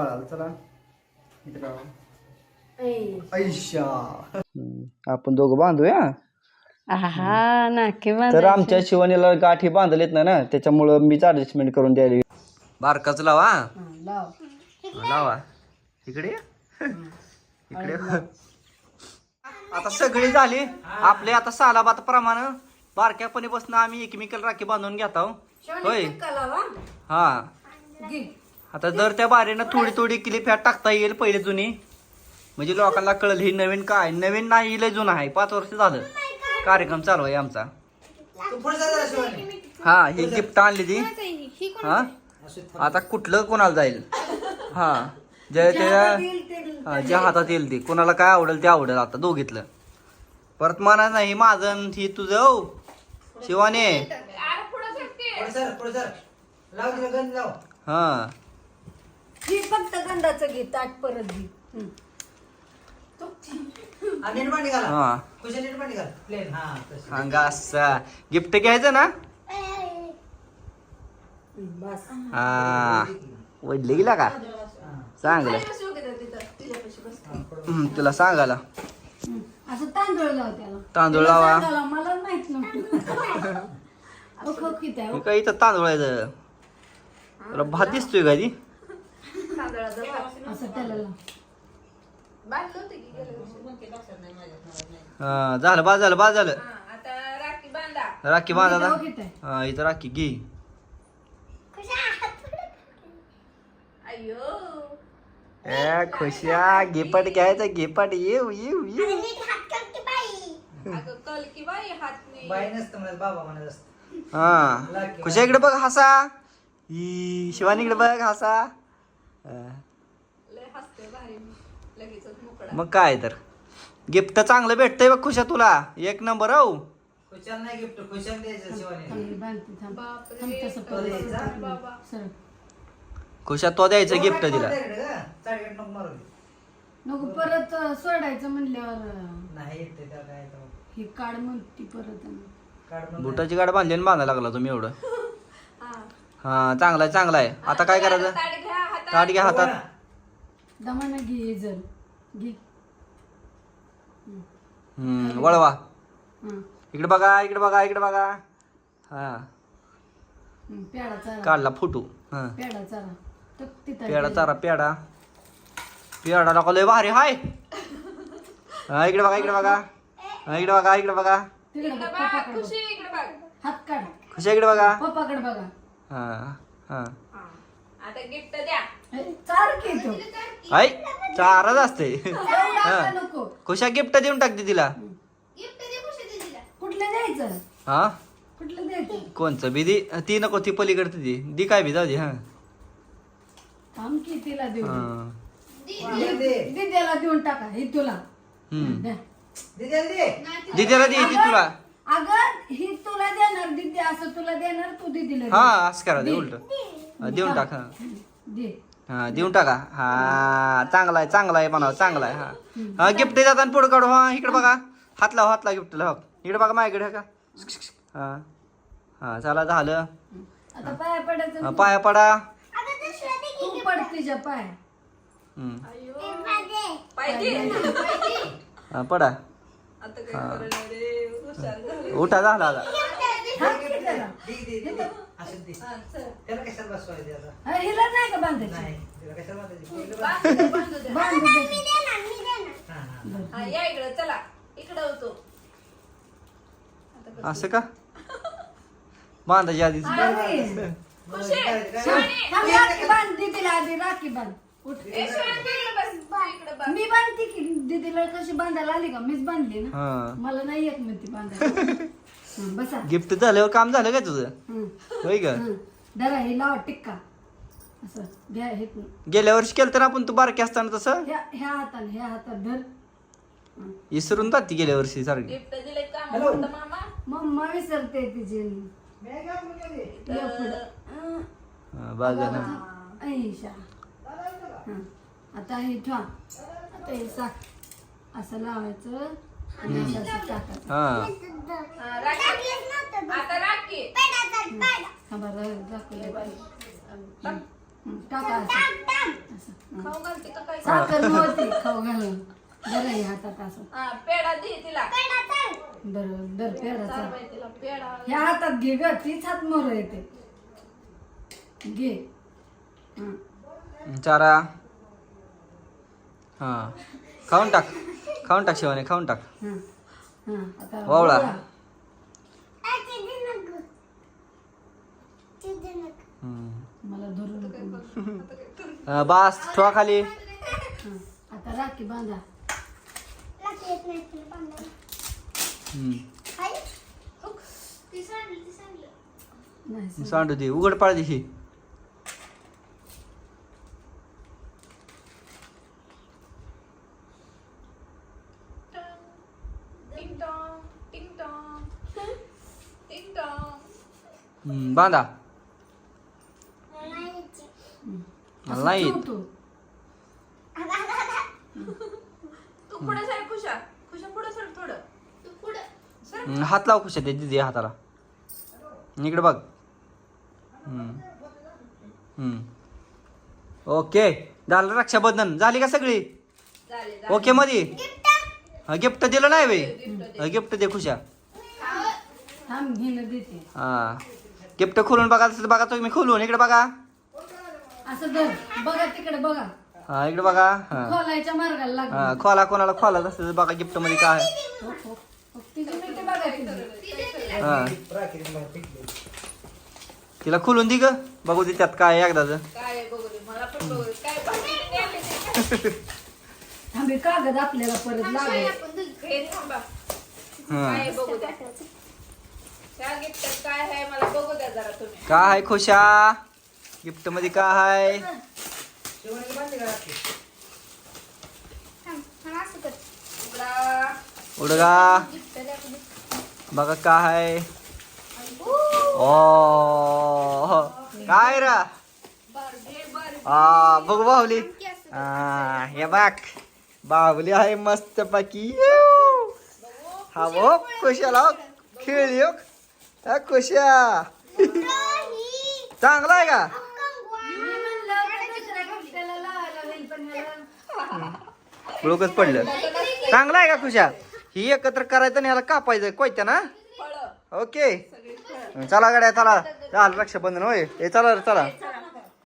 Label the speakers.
Speaker 1: चला. ऐशा आपण दोघं बांधूया?
Speaker 2: आहा नाके
Speaker 1: तर आमच्या शिवानीला गाठी बांधले येत नाही ना त्याच्यामुळं मीच ऍडजस्टमेंट करून द्यायला. बारकाच लावा. लावा. इकडे ये. इकडे ये. आता सगळी झाली. आपले आता सालाबात प्रमाणे. बारक्यापणीपासून आम्ही एकमेकाला राखी बांधून घेत आहो. होय. हा. आता जर त्या बारीनं थोडी थोडी क्लिप ह्यात टाकता येईल पहिले जुनी. म्हणजे लोकांना कळलं हे नवीन काय? नवीन नाही लय जुनं आहे. पाच वर्ष झालं. कार्यक्रम चालू आहे आमचा. हा ही गिफ्ट आणली ती. हा? आता कुठलं कोणाला जाईल? हा. जे त्या हा, ज्या हातात येईल ते. कोणाला काय आवडेल ते आवडेल आता दोघीतलं. परत म्हणा नाही माझं ही तुझं हो. शिवाने. हा.
Speaker 2: ही फक्त गंधाचं घे ताट परत घे हं.
Speaker 1: हा. असा गिफ्ट घ्यायचं ना?
Speaker 2: बस.
Speaker 1: हा. वडले गेला का? चांगलं. हम्म, तुला सांगायला.
Speaker 2: हं. असं तांदूळ लाव त्याला.
Speaker 1: तांदूळ लावा.
Speaker 2: सांगायला मला माहीत नव्हतं. अहो, खाऊ किती आहे,
Speaker 1: मी काय इथं तांदूळ आहे इथं. तुला भात दिसतोय का ती?
Speaker 2: हो. असं त्याला लाव.
Speaker 1: हा झालं बाद झालं बाद झालं. राखी बांधा.
Speaker 2: आहे?
Speaker 1: हा इथं राखी घे. ए खुशा गेपट घ्यायचं गेपट येऊ येऊ येऊ. हा. खुशा इकडे बघ हसा. ई शिवानी इकडे बघ हसा. मग काय तर. गिफ्ट चांगलं भेटतंय बघ खुशा तुला. एक नंबर हो.
Speaker 2: सरळ.
Speaker 1: खुशा तो द्यायचं गिफ्ट तिला.
Speaker 2: नको परत सोडायचं म्हणल्यावर अं, हे काढ म्हणती परत.
Speaker 1: बुटाची गाड बांधली आणि बांधायला लागला तुम्ही एवढं. हा. चांगला आहे चांगला आहे आता काय करायचं? ताट घ्या हातात.
Speaker 2: दमानं घे हे जर. घे.
Speaker 1: हम्म वळवा.
Speaker 2: हं.
Speaker 1: इकडे बघा इकडे बघा इकडे बघा. हा.
Speaker 2: हं, पेडा चारा.
Speaker 1: काढला फोटो. हा.
Speaker 2: पेडा चारा. तिथं
Speaker 1: पेडा चारा पेडा पेडा नको लय भारी हाय. हा इकडे बघा इकडे बघा. हा इकडे बघा इकडे बघा.
Speaker 2: तिकडे बघ, पप्पाकडे बघ. हात काढ.
Speaker 1: खुशा इकडे बघा.
Speaker 2: पप्पाकडे बघा.
Speaker 1: हा हा.
Speaker 2: हे, चार की तू?
Speaker 1: हाय चारच असते.
Speaker 2: आता नको.
Speaker 1: खुशा गिफ्ट देऊन टाकते तिला.
Speaker 2: कुठलं द्यायचं?
Speaker 1: हा?
Speaker 2: कुठलं द्यायचं?
Speaker 1: कोणचं? बी दी ती नको ती पलीकडे ती. दी काय बी जाऊ दे हा.
Speaker 2: थांब की तिला देऊ
Speaker 1: हा.
Speaker 2: दिद्याला देऊन टाका. हे तुला.
Speaker 1: हम्म.
Speaker 2: द्या.
Speaker 1: दीदीला दे. ती तुला.
Speaker 2: अगं ही तुला देणार दिदी. असं तुला देणार तू दिदीला दे.
Speaker 1: हा असं करा दे उलट. देऊन टाक हा.
Speaker 2: दे.
Speaker 1: हा देऊन टाका. हा चांगला आहे चांगला आहे म्हणावं चांगला आहे हा. हा गिफ्ट देतात आणि पुढे काढू हा इकडे बघा. हात लाव हात लाव गिफ्ट लाव इकडे बघा माझ्याकडे का हा हा चला झालं.
Speaker 2: आता पाया पडायचं
Speaker 1: हा, पाया पडा.
Speaker 2: तू पड तिच्या पाय.
Speaker 1: हम्म. हा पडा. उठा झाला आता
Speaker 2: त्याला. हा, हिला नाही का बांधायची? बांधू दे.
Speaker 1: असं का? बांधायची आधीच.
Speaker 2: बांध. थांब, राखी बांध दीदीला आधी राखी बांध. उठ. मी बांधते की दीदीला कशी बांधायला आली का? मीच बांधली ना.
Speaker 1: हा.
Speaker 2: मला नाही येत म्हणते बांधायला. बसा.
Speaker 1: गिफ्ट झाल्यावर काम झालं का तुझं?
Speaker 2: हं,
Speaker 1: होय का?
Speaker 2: हं. धरा हे लावा टिक्का. असं घ्या हे
Speaker 1: गेल्या वर्षी केलं तर आपण तू बारकी असताना तसं?
Speaker 2: ह्या ह्या हाताने ह्या हातात धर.
Speaker 1: विसरून जात ती गेल्या वर्षी सारखी.
Speaker 2: मम्मा विसरते तिची. ये पुढं. हं.
Speaker 1: हा, बाद झालं
Speaker 2: ऐशा हं. आता हे ठेवा. आता हे साक असं लावायचं. आणि असं असं टाकायचं
Speaker 1: हा
Speaker 2: थांबा, रा- दाखवलं. हं. हं, टाका असं. असं. साखर नव्हती खाऊ घालून बरं आहे हातात असं
Speaker 3: पेडा दे तिला
Speaker 2: बरं दर पेडाचा
Speaker 3: तिला पेडा
Speaker 2: ह्या हातात घे ग तीच हात मोर येते घे हं.
Speaker 1: चारा हा खाऊन टाक खाऊन टाक शिवाने खाऊन टाक
Speaker 2: हं. हं, आता
Speaker 1: वावळा.
Speaker 2: वावळा.
Speaker 1: हम्म.
Speaker 2: मला धरू नको
Speaker 1: अं, बास ठेवा खाली
Speaker 2: हं. आता राखी बांधा
Speaker 1: हम्म.
Speaker 2: नाही
Speaker 1: सांडू दे उघड पाळ दे ही बांधा. मला नाही येत.
Speaker 2: तू
Speaker 3: तू पुढे सर खुशा खुशा पुढे सर थोडं. तू पुढे. सर.
Speaker 1: हम्म, हात लाव खुशा दे दे हाताला. इकडे बघ. हम्म. हम्म. ओके झालं रक्षाबंधन. झाली का सगळी?
Speaker 3: झाले
Speaker 1: ओके मध्ये गिफ्ट. दिलं नाही बाई? गिफ्ट दे खुशा
Speaker 2: थांब घेणं देते.
Speaker 1: हा. गिफ्ट खोलून बघा तसं बघा तुम्ही खोलून. इकडे बघा.
Speaker 2: असं धर बघा तिकडे बघा.
Speaker 1: हा इकडे बघा. हा.
Speaker 2: खोलायच्या मार्गाला लागलं.
Speaker 1: हा खोला कोणाला खोला तसं बघा गिफ्टमध्ये काय. आहे.
Speaker 2: हो, हो. हो, तिची मिठी बघा तिची.
Speaker 1: हा तिला खोलून दे ग. बघू दे त्यात काय आहे एकदाच.
Speaker 3: काय आहे बघू दे. मला पण बघू दे. काय भाजी आली ते
Speaker 2: थांब कागद आपल्याला परत लागेल.
Speaker 3: घे थांबा.
Speaker 1: हा.
Speaker 3: काय आहे बघू द्या काय आहे मला बघू द्या जरा तुम्ही.
Speaker 1: काय आहे खुशा? गिफ्टमध्ये काय आहे?
Speaker 3: उघडा.
Speaker 1: उडगा बघा काय आहे? ओ. काय रा? आ बघ बाहुली. आ हे बघ. बाहुली आहे मस्त पैकी हा बघ खुशाला हो. हा खुशा. चांगला आहे का? लोकच पडलं. चांगला आहे का खुशा? ही एकत्र करायचं आणि याला कापायचं. कोयत्या ना ओके. चला गाड्या चला. चाल रक्षाबंधन होय. हे चला रे, चला.